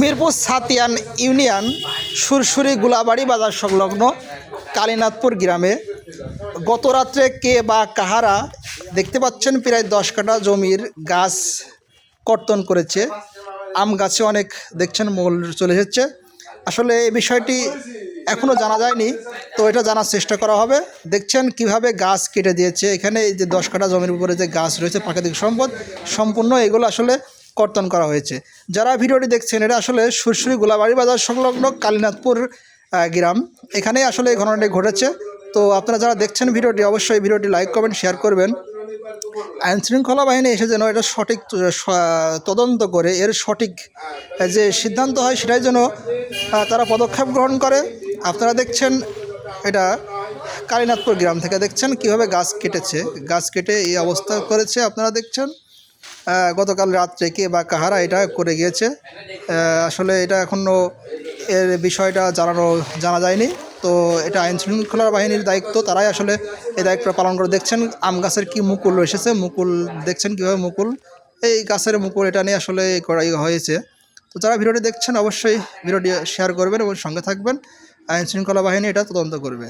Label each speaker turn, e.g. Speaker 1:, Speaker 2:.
Speaker 1: Mirpur সাতিয়ান union সুরসুরি গুলাবাড়ি বাজার সংলগ্ন কালীনাথপুর গ্রামে গত রাত্রে কে বা কাহারা দেখতে পাচ্ছেন, প্রায় দশ কাঠা জমির গাছ কর্তন করেছে। আম গাছে অনেক দেখছেন মোল চলে এসেছে। আসলে এই বিষয়টি এখনও জানা যায়নি, তো এটা জানার চেষ্টা করা হবে। দেখছেন কীভাবে গাছ কেটে দিয়েছে। এখানে এই যে দশ কাঠা জমির উপরে যে গাছ রয়েছে, প্রাকৃতিক সম্পদ, সম্পূর্ণ এগুলো আসলে কর্তন করা হয়েছে। যারা ভিডিওটি দেখছেন এটা আসলে সুরসুরি গোলাবাড়ি বাজার সংলগ্ন কালীনাথপুর গ্রাম। এখানেই আসলে এই ঘটনাটি ঘটেছে। তো আপনারা যারা দেখছেন ভিডিওটি, অবশ্যই ভিডিওটি লাইক করবেন শেয়ার করবেন। আইন শৃঙ্খলা বাহিনী এসে যেন এটা সঠিক তদন্ত করে, এর সঠিক যে সিদ্ধান্ত হয় সেটাই যেন তারা পদক্ষেপ গ্রহণ করে। আপনারা দেখছেন এটা কালীনাথপুর গ্রাম থেকে দেখছেন কীভাবে গাছ কেটেছে। গাছ কেটে এই অবস্থা করেছে, আপনারা দেখছেন। গতকাল রাত্রে কে বা কাহারা এটা করে গিয়েছে। আসলে এটা এখনও এর বিষয়টা জানানো, জানা যায়নি। তো এটা আইন শৃঙ্খলা বাহিনীর দায়িত্ব, তারাই আসলে এই দায়িত্বটা পালন করে। দেখছেন আম গাছের কী মুকুল এসেছে, মুকুল দেখছেন কীভাবে মুকুল? এই গাছের মুকুল এটা নিয়ে আসলে করাই হয়েছে। তো যারা ভিডিওটি দেখছেন, অবশ্যই ভিডিওটি শেয়ার করবেন এবং সঙ্গে থাকবেন। আইন শৃঙ্খলা বাহিনী এটা তদন্ত করবে।